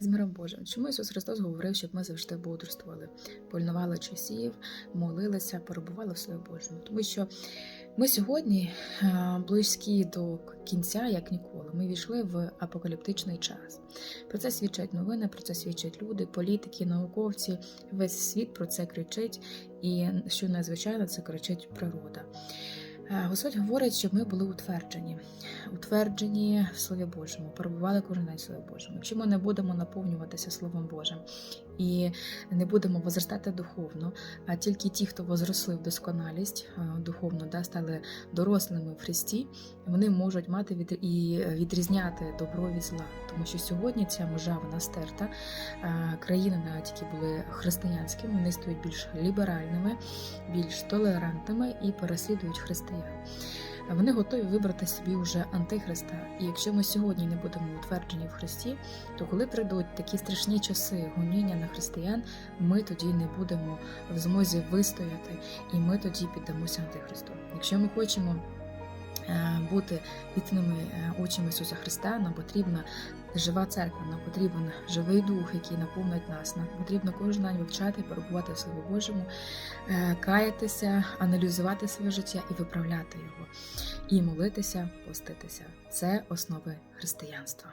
з миром Божим. Чому Ісус Христос говорив, щоб ми завжди бодрствували, пильнували часів, молилися, перебували в Слові Божому? Тому що ми сьогодні е, близькі до кінця, як ніколи. Ми війшли в апокаліптичний час. Про це свідчать новини, про це свідчать люди, політики, науковці. Весь світ про це кричить, і що надзвичайно це кричить природа. Господь говорить, щоб ми були утверджені, утверджені в Слові Божому, перебували кожен день в Слові Божому. Якщо ми не будемо наповнюватися Словом Божим і не будемо возростати духовно, а тільки ті, хто возросли в досконалість духовно, да, стали дорослими в Христі, вони можуть мати від і відрізняти добро від зла. Тому що сьогодні ця межа вона стерта. Країни, навіть які були християнськими, вони стають більш ліберальними, більш толерантними і переслідують християн. Вони готові вибрати собі вже антихриста. І якщо ми сьогодні не будемо утверджені в Христі, то коли прийдуть такі страшні часи гоніння на християн, ми тоді не будемо в змозі вистояти, і ми тоді піддамося антихристу. Якщо ми хочемо бути вітними очима Ісуса Христа, нам потрібна жива церква, нам потрібен живий дух, який наповнить нас. Нам потрібно кожен день вивчати, перебувати в Слові Божому, е, каятися, аналізувати своє життя і виправляти його, і молитися, поститися. Це основи християнства.